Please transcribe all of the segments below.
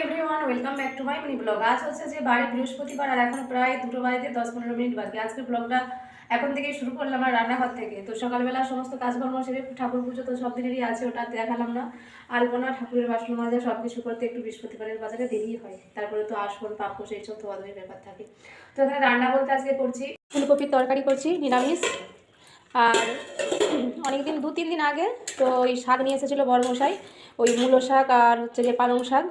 Everyone welcome back to my mini vlog আজ হচ্ছে যে বারে বৃহস্পতিবার আর এখন প্রায় দুটো বাজতে দশ পনেরো মিনিট বাকি। আজকের ব্লগটা এখন থেকে শুরু করলাম আর রান্নাঘর থেকে। তো সকালবেলা সমস্ত কাজকর্ম সেরে ঠাকুর পুজো তো সব দিনেরই আছে, ওটা দেখালাম না। আলপনা, ঠাকুরের বাসন মাজা সব কিছু করতে একটু বৃহস্পতিবারের বাজারে দেরি হয়। তারপরে তো আসন পাপোশ এইসব অদমের ব্যাপার থাকে। তো এখানে রান্না বলতে আজকে করছি, ফুলকপির তরকারি করছি, নিরামিষ। আর অনেকদিন দু তিন দিন আগে তো ওই শাক নিয়ে এসেছিল বড়মশাই ওই মূলো শাক আর হচ্ছে যে পালং শাক।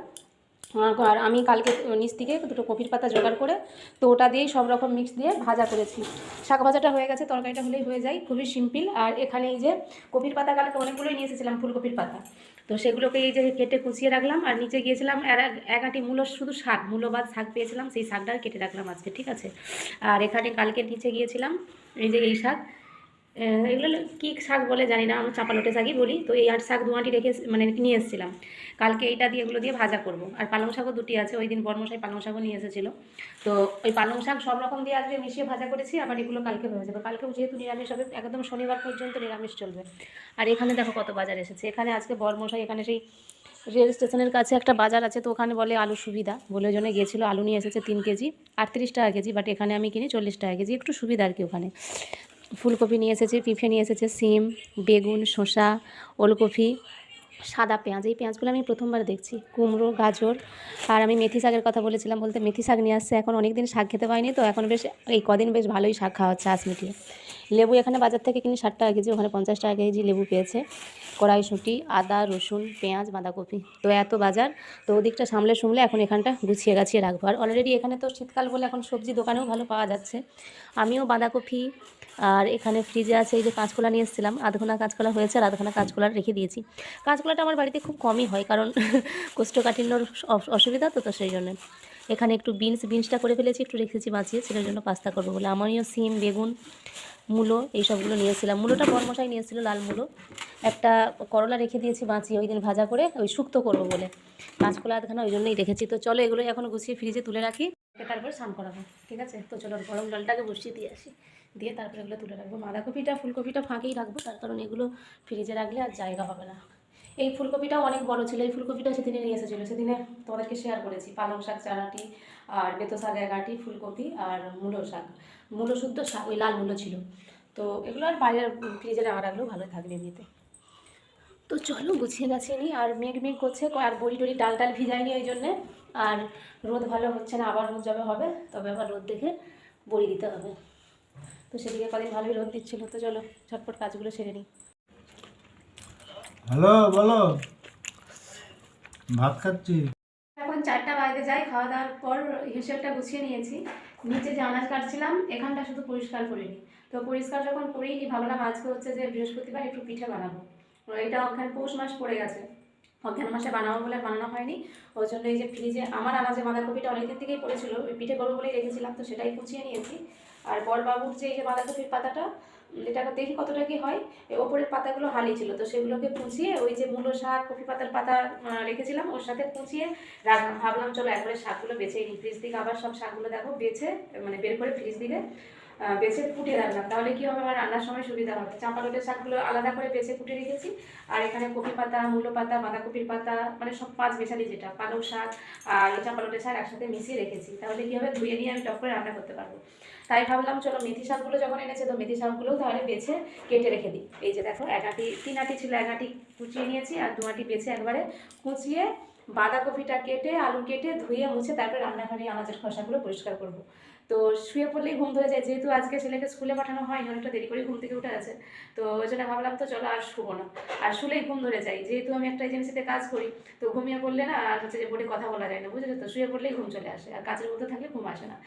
আর আমি কালকে নিচ থেকে দুটো কপির পাতা জোগাড় করে তো ওটা দিয়েই সব রকম মিক্স দিয়ে ভাজা করেছি। শাক ভাজাটা হয়ে গেছে, তরকারিটা হলেই হয়ে যায়, খুবই সিম্পল আর এখানে এই যে কপির পাতা কালকে অনেকগুলোই নিয়ে এসেছিলাম ফুলকপির পাতা। তো সেগুলোকে এই যে কেটে কুচিয়ে রাখলাম, আর নিচে গিয়েছিলাম এক- আটি মূলো, শুধু শাক মূলবাদ শাক পেয়েছিলাম, সেই শাকটা কেটে রাখলাম আজকে, ঠিক আছে? আর এখানে কালকে নিচে গিয়েছিলাম, এই যে এই শাক এগুলো কী শাক বলে জানি না আমি চাপালোটে শাকই বলি। তো এই আট শাক দু রেখে মানে নিয়ে এসেছিলাম। কালকে এইটা দিয়ে এগুলো দিয়ে ভাজা করব। আর পালং শাকও দুটি আছে, ওই দিন বর্মশাই পালং শাকও নিয়ে এসেছিল। তো ওই পালং শাক সব রকম দিয়ে আজকে মিশিয়ে ভাজা করেছি, আবার এগুলো কালকে হয়ে যাবে। কালকেও যেহেতু নিরামিষ হবে, একদম শনিবার পর্যন্ত নিরামিষ চলবে। আর এখানে দেখো কত বাজার এসেছে। এখানে আজকে বর্মশাই, এখানে সেই রেল স্টেশনের কাছে একটা বাজার আছে, তো ওখানে বলে আলু সুবিধা। বলে ওই জন্য গিয়েছিল, আলু নিয়ে এসেছে তিন কেজি, আটত্রিশ টাকা কেজি বাট এখানে আমি কিনি চল্লিশ টাকা কেজি। একটু সুবিধা আর কি ওখানে। ফুলকপি নিয়ে এসেছে পিঁপে নিয়ে এসেছে, সিম, বেগুন, শসা, ওলকপি, সাদা পেঁয়াজ। এই পেঁয়াজগুলো আমি প্রথমবার দেখছি, কুমড়ো, গাজর। আর আমি মেথি শাকের কথা বলেছিলাম, বলতে মেথি শাক নিয়ে আসছে, এখন অনেক দিন শাক খেতে পাইনি তো এখন বেশ, এই কদিন বেশ ভালোই শাক খাওয়া হচ্ছে আঁশ মিটিয়ে। লেবু এখানে বাজার থেকে কিনি ষাট টাকা কেজি, ওখানে পঞ্চাশ টাকা কেজি লেবু পেয়েছে। কড়াইশুঁটি আদা, রসুন, পেঁয়াজ, বাঁধাকপি। তো এত বাজার, তো ওদিকটা সামলে সুমলে এখন এখানটা গুছিয়ে গাছিয়ে রাখব। আর অলরেডি এখানে তো শীতকাল বলে এখন সবজি দোকানেও ভালো পাওয়া যাচ্ছে। আমিও বাঁধাকপি, আর এখানে ফ্রিজে আছে, এই যে কাঁচকলা নিয়ে এসেছিলাম, আধখানা কাঁচকলা হয়েছে আর আধখানা কাঁচকলা রেখে দিয়েছি। কাঁচকলাটা আমার বাড়িতে খুব কমই হয়, কারণ কোষ্ঠকাঠিন্যর অসুবিধা তো তো সেই জন্য। এখানে একটু বিনস বিনসটা করে ফেলেছি, একটু রেখেছি বাঁচিয়ে, সেটার জন্য পাস্তা করব বলে। আমারও সিম, বেগুন মূলো এই সবগুলো নিয়েছিলাম। মূলোটা বরমশাই নিয়েছিল, লাল মূলো। একটা করলা রেখে দিয়েছি বাঁচিয়ে, ওই দিন ভাজা করে, ওই শুক্তো করব বলে। কাঁচকলা আধখানা ওই জন্যই রেখেছি। তো চলো এগুলো এখন গুছিয়ে ফ্রিজে তুলে রাখি। তারপরে স্নান করাবো, ঠিক আছে? তো চলো গরম জলটাকে বসিয়ে দিয়ে আসি। দিয়ে তারপরে এগুলো তুলে রাখব। বাঁধাকপিটা, ফুলকপিটা ফাঁকেই রাখব, তার কারণ এগুলো ফ্রিজে রাখলে আর জায়গা হবে না। এই ফুলকপিটাও অনেক বড় ছিল। এই ফুলকপিটা সেদিনে নিয়ে এসেছিল। সেদিনে তোমাদেরকে শেয়ার করেছি। পালং শাক চারাটি আর বেতো শাক এক আটি ফুলকপি আর মূলো শাক। মূলো শুদ্ধ শাক, ওই লাল মূলো ছিল। তো এগুলো আর বাইরের ফ্রিজে না রাখলেও ভালো থাকবে এমনিতে। তো চলো গুছিয়ে গাছিয়ে নিই। আর মেঘ মেঘ করছে আর বড়ি টড়ি ডাল টাল ভিজাইনি ওই জন্যে। আর রোদ ভালো হচ্ছে না, আবার রোদ যাবে হবে, তবে আবার রোদ দেখে বড়ি দিতে হবে। তো সেদিকে কদিন ভালোই রোদ দিচ্ছিল। তো চলো ঝটপট কাজগুলো সেরে নিই। হ্যালো, বলো। ভাত খাচ্ছি। এখন চারটা বাজতে যাই খাওয়া দাওয়ার পর হিসেবটা গুছিয়ে নিয়েছি। নিচে যে আনাজ কাটছিলাম, এখানটা শুধু পরিষ্কার করিনি। তো পরিষ্কার যখন করেই নি ভাবলাম আজকে হচ্ছে যে বৃহস্পতিবার একটু পিঠে বানাবো। এটা অজ্ঞান পৌষ মাস পড়ে গেছে। অজ্ঞান মাসে বানাবো বলে বানানো হয়নি। ওই জন্য এই যে ফ্রিজে আমার আনাজে বাঁধাকপিটা অনেকদিন থেকেই পড়েছিল। ওই পিঠে করব বলেই রেখেছিলাম, তো সেটাই কুচিয়ে নিয়েছি। আর বরবাবুর যে এই যে বাঁধাকপির পাতাটা এটাকে দেখি কতটা কি হয় ওপরের পাতাগুলো হালি ছিল। তো সেগুলোকে কুচিয়ে ওই যে মূলো শাক, কপি পাতার পাতা রেখেছিলাম, ওর সাথে কুচিয়ে রাখলাম ভাবলাম চলো একবারে শাকগুলো বেছে ফ্রিজ থেকে আবার সব শাকগুলো দেখো, বেছে মানে বের করে ফ্রিজ দিকে বেছে ফুটে রাখলাম তাহলে কি হবে? আমার রান্নার সময় সুবিধা হবে। চাঁপালটের শাকগুলো আলাদা করে বেছে ফুটে রেখেছি। আর এখানে কপি পাতা, মূলো পাতা, বাঁধাকপির পাতা মানে সব পাঁচ মেশালি যেটা, পালং শাক আর চাঁপালটের শাক একসাথে মিশিয়ে রেখেছি। তাহলে কি হবে? ধুয়ে নিয়ে আমি টক করে রান্না করতে পারব। তাই ভাবলাম, চলো মেথি শাকগুলো যখন এনেছে, তো মেথি শাকগুলোও তাহলে বেছে কেটে রেখে দিই। এই যে দেখো, এক আটি, তিন আটি ছিল, এক আটি কুচিয়ে নিয়েছি আর দু আটি বেছে একবারে কুচিয়ে বাঁধাকপিটা কেটে, আলু কেটে, ধুয়ে, মুছে তারপরে রান্নাঘরে আনাজের খোসাগুলো পরিষ্কার করব। তো শুয়ে পড়লেই ঘুম ধরে যায়। যেহেতু আজকে ছেলেকে স্কুলে পাঠানো হয়নি, অনেকটা দেরি করে ঘুম থেকে উঠে আছে তো ওই জন্য ভাবলাম তো চলো আর শুবো না। আর শুলেই ঘুম ধরে যায়। যেহেতু আমি একটা এজেন্সিতে কাজ করি, তো ঘুমিয়ে পড়লে না আর হচ্ছে যে বোর্ডে কথা বলা যায় না, বুঝলে তো? শুয়ে পড়লেই ঘুম চলে আসে। আর কাজের মধ্যে থাকলে ঘুম আসে না।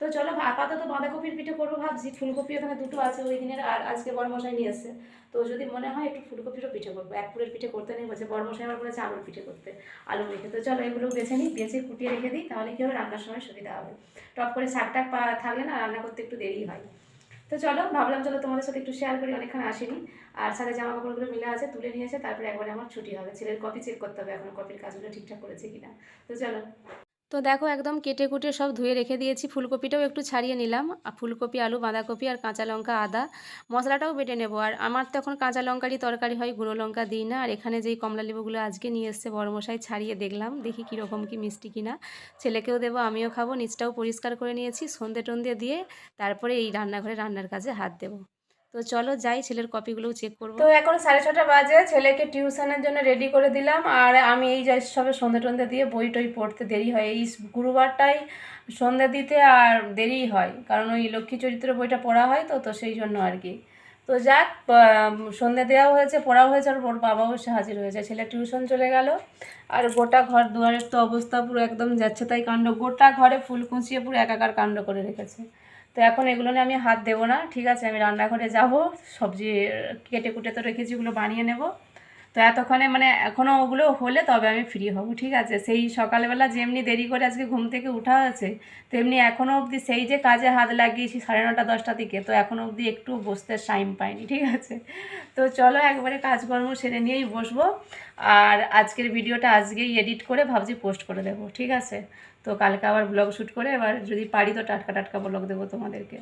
তো চলো আপাতত বাঁধাকপির পিঠে করব ভাবছি। ফুলকপি ওখানে দুটো আছে ওই দিনের, আর আজকে বড়মশাই নিয়ে এসছে। তো যদি মনে হয় একটু ফুলকপিরও পিঠে করব। এক পুরের পিঠে করতে নেই বলছে বড়মশাই আমার বলেছে আলুর পিঠে করতে। আলু মেখে তো চলো এগুলো বেছে নিই, বেছে কুটিয়ে রেখে দিই, তাহলে কী হবে? রান্নার সময় সুবিধা হবে। টপ করে শাক টাক পা- থাকলে না রান্না করতে একটু দেরি হয়। তো চলো, ভাবলাম চলো তোমাদের সাথে একটু শেয়ার করি অনেকক্ষণ আসেনি। আর সাথে জামা কাপড়গুলো মিলে আছে, তুলে নিয়ে তারপরে একবারে আমার ছুটি হবে। ছেলের কপি চেক করতে হবে, এখন কপির কাজগুলো ঠিকঠাক করেছে কিনা। তো চলো। তো দেখো একদম কেটে কুটে সব ধুয়ে রেখে দিয়েছি। ফুলকপিটাও একটু ছাড়িয়ে নিলাম। আর ফুলকপি, আলু, বাঁধাকপি আর কাঁচা লঙ্কা, আদা মশলাটাও বেটে নেব। আর আমার তো এখন কাঁচা লঙ্কারই তরকারি হয়, গুঁড়ো লঙ্কা দিই না। আর এখানে যেই কমলা লেবুগুলো আজকে নিয়ে এসছে বড়মশাই ছাড়িয়ে দেখলাম। দেখি কীরকম কি মিষ্টি কিনা। ছেলেকেও দেবো, আমিও খাব। নিচটাও পরিষ্কার করে নিয়েছি। সন্ধে টন্ধে দিয়ে তারপরে এই রান্নাঘরে রান্নার কাজে হাত দেবো। তো চলো যাই ছেলের কপিগুলোও চেক করব। তো এখন সাড়ে ছটা বাজে ছেলেকে টিউশনের জন্য রেডি করে দিলাম। আর আমি এই যাই সবে সন্ধে টন্ধে দিয়ে বই টই পড়তে দেরি হয়। এই গুরুবারটাই সন্ধে দিতে আর দেরি হয়। কারণ ওই লক্ষ্মী চরিত্র বইটা পড়া হয় তো তো সেই জন্য আর কি। তো যাক আহ, সন্ধে দেওয়াও হয়েছে পড়াও হয়েছে আর ওর বাবাও এসে হাজির হয়েছে। ছেলে টিউশন চলে গেল। আর গোটা ঘর দুয়ারের তো অবস্থা পুরো একদম যাচ্ছে তাই কাণ্ড। গোটা ঘরে ফুল কুঁচিয়ে পুরো একাকার কাণ্ড করে রেখেছে। তো এখন এগুলো নিয়ে আমি হাত দেবো না, ঠিক আছে? আমি রান্নাঘরে যাব, সবজি কেটে কুটে তো রেখেছি ওগুলো বানিয়ে নেব। তো এতক্ষণে মানে এখনও ওগুলো হলে তবে আমি ফ্রি হব, ঠিক আছে? সেই সকালবেলা যেমনি দেরি করে আজকে ঘুম থেকে উঠা হয়েছে, তেমনি এখনও অবধি সেই যে কাজে হাত লাগিয়েছি সাড়ে নটা, দশটা দিকে, তো এখনও অবধি একটু বসতে টাইম পাইনি, ঠিক আছে? তো চলো একবারে কাজকর্ম সেরে নিয়েই বসবো। আর আজকের ভিডিওটা আজকেই এডিট করে ভাবছি পোস্ট করে দেবো, ঠিক আছে? তো কালকে আবার ব্লগ শ্যুট করে এবার যদি পারি তো টাটকা টাটকা ব্লগ দেবো তোমাদেরকে।